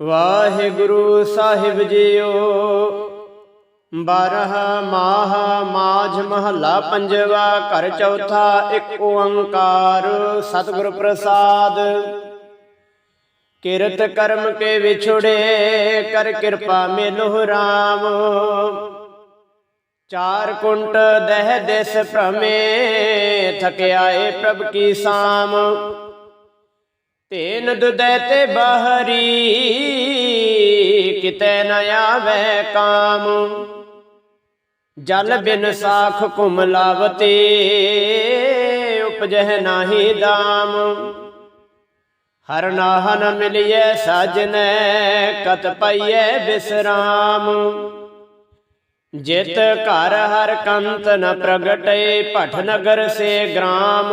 ਵਾਹਿਗੁਰੂ ਸਾਹਿਬ JIO. ਬਾਰਹ ਮਾਹ ਮਾਝ ਮਹੱਲਾ ਪੰਜਵਾ ਘਰ ਚੌਥਾ ਇੱਕ ਓੰਕਾਰ, ਸਤਿਗੁਰ ਪ੍ਰਸਾਦ। ਕਿਰਤ ਕਰਮ ਕੇ ਵਿਛੜੇ, ਕਰ ਕਿਰਪਾ ਮਿਲਹੁ RAM ਚਾਰ ਕੁੰਟ ਦਹਿ ਦਿਸ ਭ੍ਰਮੇ ਥਕਿਆਏ ਪ੍ਰਭ ਕੀ ਸਾਮ। ਤੇਨ ਦੁਦੈ ਤੇ ਬਹਰੀ, ਕਿਤੇ ਨ ਆਵੈ ਕਾਮ। ਜਲ ਬਿਨ ਸਾਖ ਕੁਮ ਲਾਵਤੇ, ਉਪਜਹਿ ਨਾਹੀ ਦਾਮ। ਹਰ ਨਾਹ ਨ ਮਿਲਿਐ ਸਾਜਨੈ, ਕਤ ਪਈਐ ਬਿਸਰਾਮ। ਜਿਤ ਘਰ ਹਰ ਕੰਤ ਨ ਪ੍ਰਗਟੇ ਭਟ ਨਗਰ ਸੇ ਗ੍ਰਾਮ।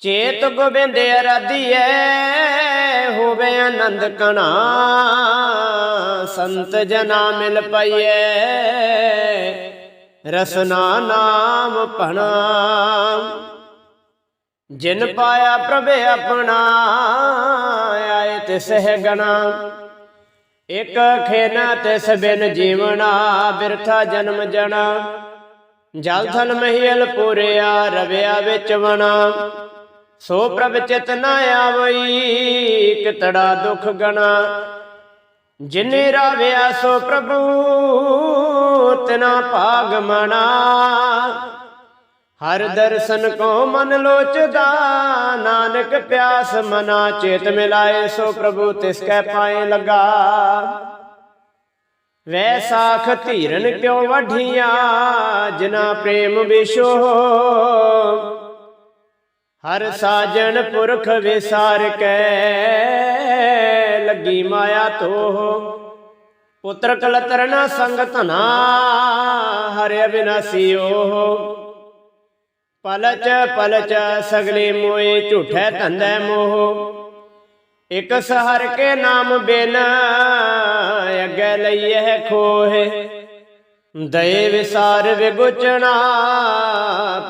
ਚੇਤ ਗੋਬਿੰਦ ਅਰਾਧੀਐ, ਹੋਵੇ ਆਨੰਦ ਕਣਾ। ਸੰਤ ਜਨਾ ਮਿਲ ਪਈਏ ਰਸਨਾ ਨਾਮ ਭਣਾ। ਜਿਨ ਪਾਇਆ ਪ੍ਰਭ ਆਪਣਾ, ਆਏ ਤਿਸ ਹੈ ਗਣਾ। ਇਕ ਖੇਨਾ ਤਿਸ ਬਿਨ ਜੀਵਣਾ, ਬਿਰਥਾ ਜਨਮ ਜਣਾ। ਜਲ ਥਲ ਮਹੀਲ ਪੂਰਿਆ, ਰਵਿਆ ਵਿੱਚ ਵਣਾ। ਸੋ ਪ੍ਰਭ ਚਿਤ ਨ ਆਵਈ, ਕਿਤੜਾ ਦੁਖ ਗਣਾ। ਜਿਨੇ ਰਾਵਿਆ ਸੋ ਪ੍ਰਭੂ, ਤਨਾ ਭਾਗ ਮਣਾ। ਹਰ ਦਰਸ਼ਨ ਕੋ ਮਨ ਲੋਚਦਾ, ਨਾਨਕ ਪਿਆਸ ਮਨਾ। ਚੇਤ ਮਿਲਾਏ ਸੋ ਪ੍ਰਭੂ, ਤਿਸ ਕੈ ਪਾਏ ਲਗਾ। ਵੈਸਾਖ ਧੀਰਨ ਕਿਉ ਵਢੀਆਂ, ਜਿਨਾ ਪ੍ਰੇਮ ਵਿਸ਼ੋ ਹਰ ਸਾਜਣ ਪੁਰਖ ਵਿਸਾਰ ਕੈ ਲੱਗੀ ਮਾਇਆ ਤੋ ਪੁੱਤਰ ਕਲਤਰ ਨਾ ਸੰਗ ਧਨਾ, ਹਰਿ ਅਬਿਨਾਸੀਓ ਪਲਚ ਪਲਚ ਸਗਲੇ ਮੋਏ ਝੂਠੇ ਧੰਦੈ ਮੋਹ। ਇਕ ਸਹਰ ਕੇ ਨਾਮ ਬਿਨ ਅੱਗੇ ਲਈਐ ਖੋਹੇ। ਦਏ ਵਿਸਾਰ ਵਿਗੁਚਣਾ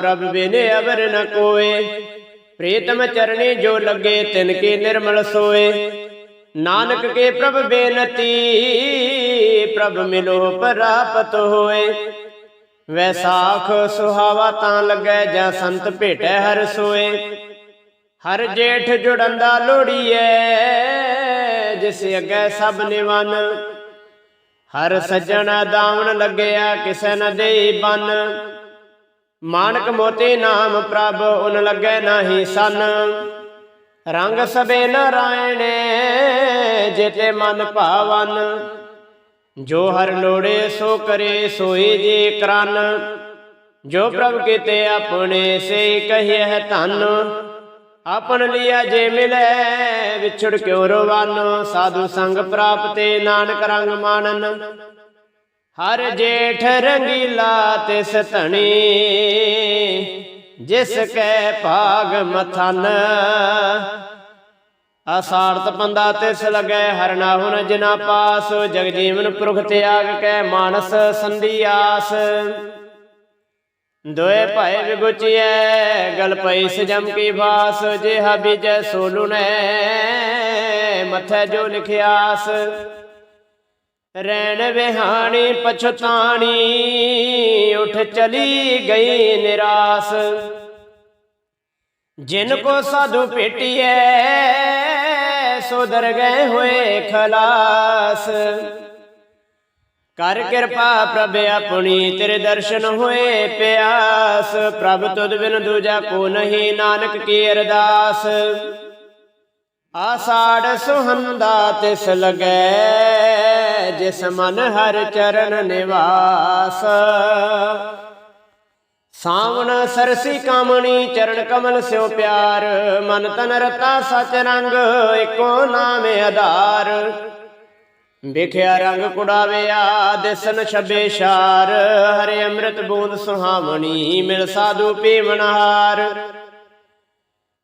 ਪ੍ਰਭ ਬਿਨ ਅਵਰ ਨ ਕੋਏ। ਪ੍ਰੀਤਮ ਚਰਣੀ ਜੋ ਲੱਗੇ ਤਿਨ ਕੀ ਨਿਰਮਲ ਸੋਏ। ਨਾਨਕ ਕੇ ਪ੍ਰਭ ਬੇਨਤੀ, ਪ੍ਰਭ ਮਿਲੋ ਪ੍ਰਾਪਤ ਹੋਏ। ਵੈਸਾਖ ਸੁਹਾਵਾ ਤਾਂ ਲੱਗੈ ਜਾਂ ਸੰਤ ਭੇਟੈ ਹਰ ਸੋਏ। ਹਰ ਜੇਠ ਜੁੜੰਦਾ ਲੋੜੀਐ, ਜਿਸ ਅੱਗੇ ਸਭ ਨਿਵਨ। ਹਰ ਸੱਜਣ ਦਾਵਣ ਲੱਗਿਆ, ਕਿਸੈ ਨ ਦੇਈ ਬਨ। ਮਾਨਕ ਮੋਤੀ ਨਾਮ ਪ੍ਰਭ ਉਨ ਲੱਗੈ ਨਾਹੀ ਸਨ। ਰੰਗ ਸਬੇ ਨਾਰਾਇਣੇ ਜਿਤੇ ਮਨ ਭਾਵਨ। ਜੋ ਹਰ ਲੋੜੇ ਸੋ ਕਰੇ ਸੋਈ ਜੀ ਕਰਨ। ਜੋ ਪ੍ਰਭ ਕੀਤੇ ਆਪਣੇ ਸੇ ਕਹੀਐ ਧਨ। ਆਪਨ ਲਿਆ ਜੇ ਮਿਲੇ ਵਿਛੜ ਕਿਉ ਰਵਾਨ? ਸਾਧੂ ਸੰਗ ਪ੍ਰਾਪਤੇ ਨਾਨਕ ਰੰਗ ਮਾਨਨ। ਹਰ ਜੇਠ ਰੰਗੀਲਾ ਤਿਸ ਧਣੀ, ਜਿਸ ਕੈ ਭਾਗ ਮਥਨ। ਆਸਾਰਤ ਪੰਦਾ ਤਿਸ ਲਗੈ ਹਰਨਾ ਹੁਨ ਜਿਨਾ ਪਾਸ, ਜਗ ਜੀਵਨ ਪੁਰਖ ਤਿਆਗ ਕੈ ਮਾਨਸ ਸੰਧੀ ਆਸ। ਦੋਏ ਭਾਏ ਵਿਗੁਚੀਐ, ਗਲ ਪਈ ਸਜਮ ਕੀ ਬਾਸ ਜਿਹਾ ਬੀਜੈ ਸੋਲੁਨੈ ਮਥੈ ਜੋ ਲਿਖਿਆਸ। ਰਹਿਣ ਵਿਹਾਣੀ ਪਛਤਾਣੀ, ਉਠ ਚਲੀ ਗਈ ਨਿਰਾਸ। ਜਿਨ ਕੋ ਸਾਧੂ ਭੇਟੀਐ ਸੁਧਰ ਗਏ ਹੋਏ ਖਲਾਸ। ਕਰ ਕਿਰਪਾ ਪ੍ਰਭ ਆਪਣੀ, ਤੇਰੇ ਦਰਸ਼ਨ ਹੋਏ ਪਿਆਸ। ਪ੍ਰਭ ਤੁਧ ਬਿਨ ਦੂਜਾ ਕੋ ਨਹੀਂ, ਨਾਨਕ ਕੀ ਅਰਦਾਸ। ਆਸਾੜ ਸੁਹੰਦਾ ਤਿਸ ਲਗੈ ਜਿਸ ਮਨ ਹਰ ਚਰਨ ਨਿਵਾਸ। ਸਾਵਣ ਸਰਸੀ ਕਾਮਣੀ ਚਰਨ ਕਮਲ ਸਿਓ ਪਿਆਰ। ਮਨ ਤਨ ਰਤਾ ਸਚ ਰੰਗ ਏਕੋ ਨਾਮੇ ਆਧਾਰ। ਵਿਖਿਆ ਰੰਗ ਕੁੜਾਵਿਆ, ਦਿਸਨ ਛਬੇ ਸ਼ਾਰ। ਹਰੇ ਅੰਮ੍ਰਿਤ ਬੂੰਦ ਸੁਹਾਵਣੀ, ਮਿਲ ਸਾਧੂ ਪੀਵਨਹਾਰ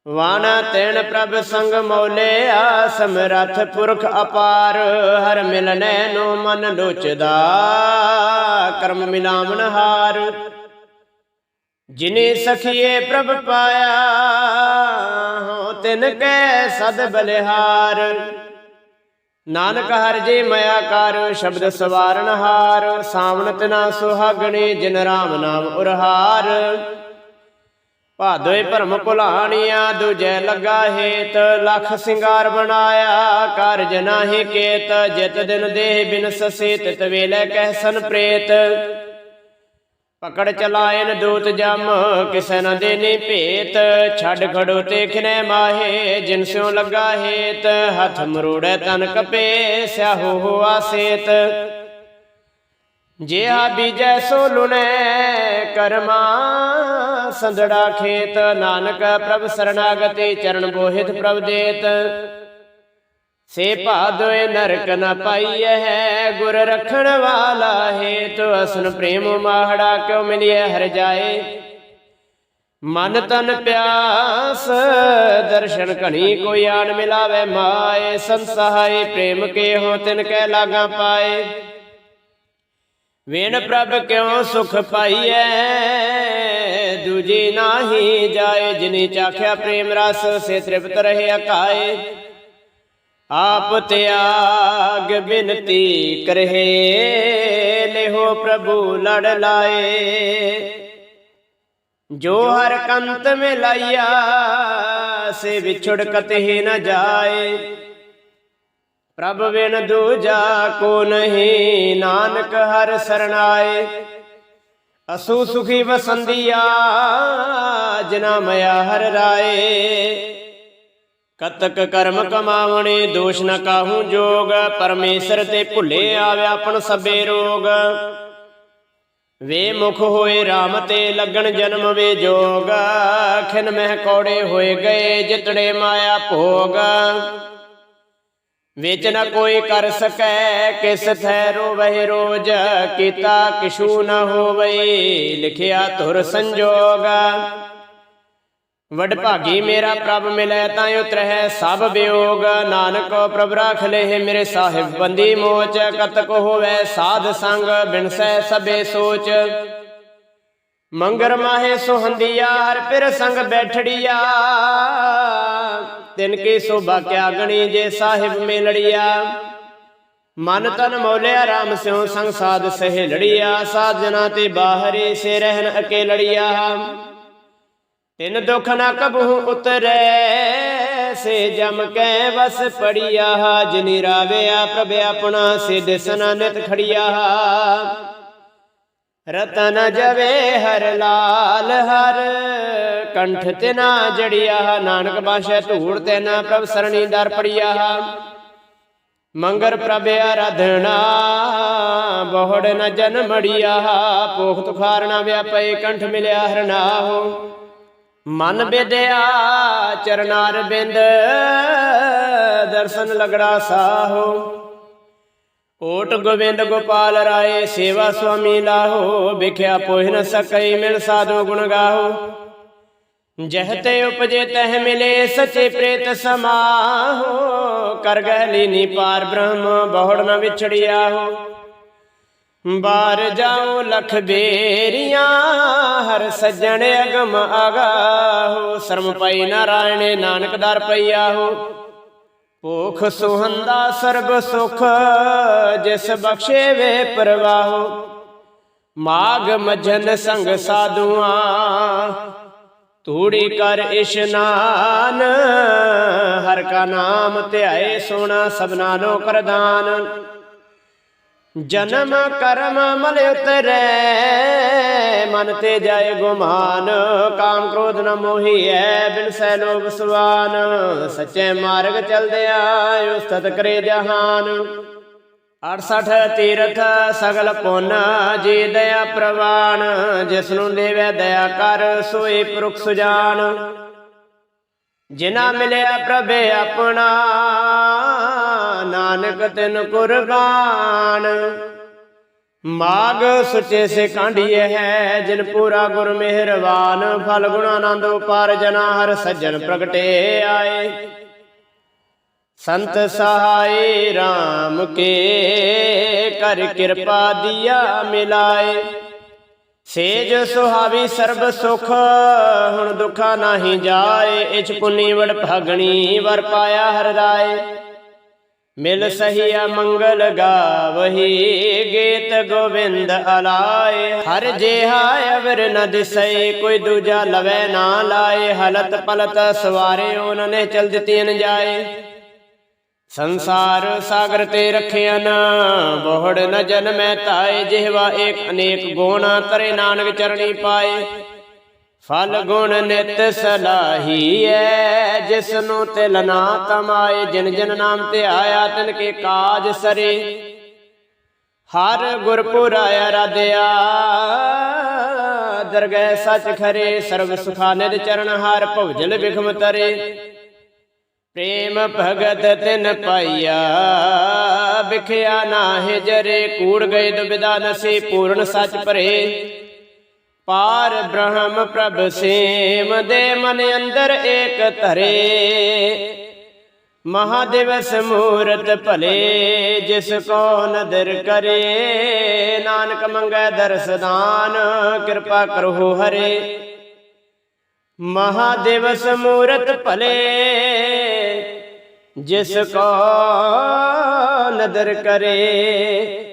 ਵਾਣਾ ਤੈਣ ਪ੍ਰਭ ਸੰਗ ਮੌਲਿਆ ਸਮਰਥ ਪੁਰਖ ਅਪਾਰ, ਹਰ ਮਿਲਨੈ ਨੂੰ ਮਨ ਲੋਚਦਾ, ਕਰਮ ਮਿਲਾਵਣ ਹਾਰ। ਜਿਨੇ ਸਖੀਏ ਪ੍ਰਭ ਪਾਇਆ ਹੋ ਤਿਨ ਕੈ ਸਦ ਬਲਿਹਾਰ। ਨਾਨਕ ਹਰ ਜੇ ਮਇਆ ਕਰ, ਸ਼ਬਦ ਸਵਾਰਨ ਹਾਰ। ਸਾਵਣ ਤਨਾ ਸੁਹਾਗਣੇ, ਜਿਨ ਰਾਮ ਨਾਮ ਉਰਹਾਰ। ਭਾਦੋਏ ਭਰਮ ਭੁਲਾਣੀਆਂ, ਦੂਜੇ ਲੱਗਾ ਹੇਤ, ਲੱਖ ਸਿੰਗਾਰ ਬਣਾਇਆ, ਕਾਰਜ ਨਾਹੀ ਕੇਤ, ਜਿਤ ਦਿਨ ਦੇਹ ਬਿਨ ਸਸੇ ਤਿਤ ਵੇਲੇ ਪ੍ਰੇਤ। ਪਕੜ ਚਲਾਇਨ ਦੂਤ ਜਮ, ਕਿਸੈ ਨ ਦੇਨੀ ਭੇਤ, ਛੱਡ ਖੜੋ ਤੇਖਨੇ ਮਾਹੇ, ਜਿਨ ਸਿਉ ਲੱਗਾ ਹੇਤ, ਹੱਥ ਮਰੋੜੈ ਤਨ ਕਪੇ, ਸਿਆਹੋ ਹੋਆ ਸੇਤ। ਜਿਹਾ ਬੀਜੈ ਸੋ ਲੁਨੈ ਕਰਮਾ, ਸੰਧੜਾ ਖੇਤ, ਨਾਨਕ ਪ੍ਰਭ ਸਰਣਾਗਤੀ, ਚਰਨ ਬੋਹਿਤ ਪ੍ਰਭ ਦੇਤ ਸੇ ਭਾਦੋਏ ਨਰਕ ਨ ਪਾਈਐ, ਗੁਰ ਰਖਣ ਵਾਲਾ ਹੇਤ। ਅਸਨ ਪ੍ਰੇਮ ਮਾਹੜਾ ਕਿਉ ਮਿਲਿਐ, ਹਰ ਜਾਏ। ਮਨ ਤਨ ਪਿਆਸ, ਦਰਸ਼ਨ ਘਣੀ ਕੋਈ ਆਣ ਮਿਲਾਵੇ ਮਾਏ। ਸੰਸਹਾਏ ਪ੍ਰੇਮ ਕੇ ਹੋ ਤਿਨ ਕੈ ਲਾਗਾ ਪਾਏ। ਵੇਣ ਪ੍ਰਭ ਕਿਉ ਸੁਖ ਪਾਈਐ? ਦੂਜੀ ਨਾਹੀ ਜਾਏ, ਜਿਨੀ ਚਾਖਿਆ ਪ੍ਰੇਮ ਰਸ, ਸੇ ਤ੍ਰਿਪਤ ਰਹੇ ਅਕਾਏ। ਆਪ ਤਿਆਗ ਬਿਨਤੀ ਕਰਹਿ ਲਿਹੋ ਪ੍ਰਭੂ ਲੜ ਲਾਏ। ਜੋ ਹਰ ਕੰਤ ਮੇ ਲਾਈਆ ਸੇ ਵਿਛੜ ਕਤੇ ਨਾ ਜਾਏ। ਪ੍ਰਭ ਬਿਨ ਦੂਜਾ ਕੋ ਨਹੀਂ, ਨਾਨਕ ਹਰ ਸਰਣਾਏ। ਅਸੂ ਸੁਖੀ ਵਸੰਦੀਆ, ਜਿਨਾ ਮਇਆ ਹਰ ਰਾਏ। ਕਤਕ ਕਰਮ ਕਮਾਵਣੇ, ਦੋਸ਼ ਨ ਕਾਹੂ ਜੋਗ। ਪਰਮੇਸ਼ਰ ਤੇ ਭੁੱਲੇ ਆਵੇ ਆਪਣ ਸਭੇ ਰੋਗ। ਵੇ ਮੁਖ ਹੋਏ RAM ਤੇ ਲੱਗਣ ਜਨਮ ਵੇ ਜੋਗ। ਖਿਨ ਮਹਿ ਕੌੜੇ ਹੋਏ ਗਏ, ਜਿਤੜੇ ਮਾਇਆ ਭੋਗ। ਵਿੱਚ ਨ ਕੋਈ ਕਰ ਸਕੈ, ਕਿਸ ਥੈ ਰੋਵਹਿ ਰੋਜ, ਕੀਤਾ ਕਿਛੂ ਨ ਹੋਵਈ, ਲਿਖਿਆ ਧੁਰ ਸੰਜੋਗ। ਵਡ ਭਾਗੀ ਮੇਰਾ ਪ੍ਰਭ ਮਿਲੈ ਤਾਂ ਉਤਰਹਿ ਸਭ ਵਿਯੋਗ। ਨਾਨਕ ਪ੍ਰਭ ਰਾਖ ਲਹਿ ਮੇਰੇ ਸਾਹਿਬ ਬੰਦੀ ਮੋਚ, ਕਤਕ ਹੋਵੇ ਸਾਧ ਸੰਗ, ਬਿਨਸੈ ਸਭੇ ਸੋਚ। ਮੰਗਰ ਮਾਹੇ ਸੁਹੰਦੀਆ, ਹਰ ਪਿਰ ਸੰਗ ਬੈਠੜੀਆ। ਤਿਨ ਕੀ ਸੋਭਾ ਕਿਆ ਗਣੀ ਜੇ ਸਾਹਿਬ ਮੇ ਲੜੀਆ ਮਨ ਤਨ ਮੋਲਿਆ RAM ਸਿਉ ਸੰਗ ਸਾਧ ਸਹਿ ਲੜੀਆ। ਸਾਧਨਾ ਤੇ ਬਾਹਰੇ ਸੇ ਰਹਿਨ ਅਕੇਲੜੀਆ। ਤਿਨ ਦੁਖ ਨ ਕਬਹੂ ਉਤਰੈ, ਸੇ ਜਮ ਕੈ ਵਸ ਪੜੀਆ। ਜਿਨੀ ਰਾਵਿਆ, ਪ੍ਰਭ ਆਪਣਾ ਸੇ ਦਿਸਨਾ ਨਿਤ ਖੜੀਆ। ਰਤਨ ਜਵੇ ਹਰ ਲਾਲ ਹਰ। ਕੰਠ ਤੇ ਤਿਨਾ ਜੜਿਆ, ਨਾਨਕ ਬਾਸ਼ੈ ਧੂੜ ਤੇ ਨਾ ਪ੍ਰਭ ਸਰਣੀ ਦਰ ਪੜਿਆ। ਮੰਗਰ ਪ੍ਰਭ ਆਰਾਧਣਾ ਬਹੁੜ ਨ ਜਨਮੜਿਆ ਪੋਖ ਤੁਖਾਰਣਾ ਵਿਆਪੇ, ਕੰਠ ਮਿਲਿਆ ਹਰਨਾਹੋ ਮਨ ਵਿਦਿਆ ਚਰਨਾਰ ਬਿੰਦ, ਦਰਸ਼ਨ ਲਗੜਾ ਸਾਹੋ। ਓਟ ਗੋਬਿੰਦ ਗੋਪਾਲ ਰਾਏ, ਸੇਵਾ ਸੁਆਮੀ ਲਾਹੋ, ਵਿਖਿਆ ਪੋਹਿ ਨ ਸਕਈ ਮਿਲ ਸਾਧੂ ਗੁਣ ਗਾਹੋ। ਜਹ ਤੇ ਉਪਜੇ ਤਹ ਮਿਲੇ ਸਚੇ ਪ੍ਰੇਤ ਸਮਾਹੋ, ਕਰ ਗਹਿ ਲੀਨੀ ਪਾਰ ਬ੍ਰਹਮ, ਬਹੁੜ ਨ ਵਿਛੜਿਆ ਹੋ ਬਾਰ ਜਾਉ ਲਖ ਬੇਰੀਆਂ, ਹਰ ਸੱਜਣ ਅਗਮ ਆਗਾਹੋ। ਸ਼ਰਮ ਪਈ ਨਾਰਾਇਣੇ ਨਾਨਕ ਦਰ ਪਈਆ ਹੋ ਭੂਖ ਸੁਹੰਦਾ ਸਰਬ ਸੁਖ, ਜਿਸ ਬਖਸ਼ੇ ਵੇ ਪਰਵਾਹੋ। ਮਾਗ ਮਜਨ ਸੰਗ ਸਾਧੂਆਂ, ਤੂੜੀ ਕਰ ਇਸ਼ਨਾਨ ਹਰ ਕਾ ਨਾਮ ਧਿਆਏ ਸੋਣਾ ਸਭਨਾ ਨੋ ਕਰਦਾਨ ਜਨਮ ਕਰਮ ਮਲ ਉਤਰੈ ਮਨ ਤੇ ਜਾਏ ਗੁਮਾਨ, ਕਾਮ ਕ੍ਰੋਧ ਨ ਮੋਹੀਐ, ਬਿਨ ਸੈ ਲੋਭ ਸੁਆਨ। ਸੱਚੇ ਮਾਰਗ ਚਲਦਿਆ ਉਸਤਤ ਕਰੇ ਜਹਾਨ। 68 ਤੀਰਥ ਸਗਲ ਪੁੰਨ, ਜੀ ਦਇਆ ਪ੍ਰਵਾਨ। ਜਿਸ ਨੂੰ ਦੇਵੈ ਦਇਆ ਕਰ ਸੋਈ ਪੁਰਖ ਸੁਜਾਨ। ਜਿਨਾ ਮਿਲਿਆ ਪ੍ਰਭੇ ਆਪਣਾ, ਨਾਨਕ ਤਿਨ ਕੁਰਬਾਨ। ਮਾਗ ਸੁਚੇ ਸੇ ਕਾਂਢੀਏ ਹੈ, ਜਿਨ ਪੂਰਾ ਗੁਰ ਮਿਹਰਬਾਨ ਫਲ ਗੁਣ ਆਨੰਦ ਉਪਾਰ ਜਨਾ ਹਰ ਸੱਜਣ ਪ੍ਰਗਟੇ ਆਏ। ਸੰਤ ਸਹਾਈ RAM ਕੇ ਕਰ ਕਿਰਪਾ ਦਿਆ ਮਿਲਾਏ। ਸੇਜ ਸੁਹਾਵੀ ਸਰਬ ਸੁਖ, ਹੁਣ ਦੁਖਾ ਨਾਹੀ ਜਾਏ ਇਚ ਪੁਨੀ ਵਡ ਭਾਗਣੀ ਵਰ ਪਾਇਆ ਹਰ ਰਾਏ। ਮਿਲ ਸਹੀਆ ਮੰਗਲ ਗਾਵਹੀ ਗੀਤ ਗੋਵਿੰਦ ਅਲਾਏ। ਹਰ ਜਿਹਾ ਅਵਰ ਨ ਦਿਸੈ ਕੋਈ ਦੂਜਾ ਲਵੈ ਨਾ ਲਾਏ। ਹਲਤ ਪਲਤ ਸਵਾਰੇ ਉਹਨਾਂ ਨੇ ਚਲ ਦਿੱਤੀਨ ਜਾਏ ਸੰਸਾਰ ਸਾਗਰ ਤੇ ਰਖਿਆ ਨਾ। ਬਹੁੜ ਨ ਜਨਮੈ ਤਾਏ ਜਿਹਵਾ ਏਕ ਅਨੇਕ ਗੁਣ ਤਰੇ ਨਾਨਕ ਚਰਣੀ ਪਾਏ। ਫਲ ਗੁਣ ਨਿਤ ਸਲਾਹੀ ਐ ਜਿਸ ਨੂੰ ਤਿਲ ਨਾ ਤਮਾਏ ਜਿਨ ਜਿਨ ਨਾਮ ਤੇ ਆਇਆ ਤਿਨ ਕੇ ਕਾਜ ਸਰੇ। ਹਰ ਗੁਰਪੁਰ ਆਇਆ ਰਾਧਿਆ ਦਰਗਹਿ ਸਚ ਖਰੇ, ਸਰਬ ਸੁਖਾ ਨਿਦ ਚਰਨ ਹਾਰ ਭਉਜਲ ਬਿਖਮ ਤਰੇ। ਪ੍ਰੇਮ ਭਗਤ ਤਿਨ ਪਾਈਆ ਵਿਖਿਆ ਨਾਹਿ ਜਰੇ, ਕੂੜ ਗਏ ਦੁਬਿਦਾ ਨਸ਼ੀ, ਪੂਰਨ ਸਚ ਭਰੇ। ਪਾਰ ਬ੍ਰਹਮ ਪ੍ਰਭ ਸੇਮ ਦੇ ਮਨ ਅੰਦਰ ਏਕ ਧਰੇ। ਮਹਾਦੇਵਸ ਮੂਰਤ ਭਲੇ, ਜਿਸ ਕੋ ਨਦਰ ਕਰੇ। ਨਾਨਕ ਮੰਗੈ ਦਰਸਦਾਨ ਕਿਰਪਾ ਕਰੋ ਹਰੇ। ਮਹਾਦੇਵਸ ਮੂਰਤ ਭਲੇ, ਜਿਸ ਕੋ ਨਦਰ ਕਰੇ।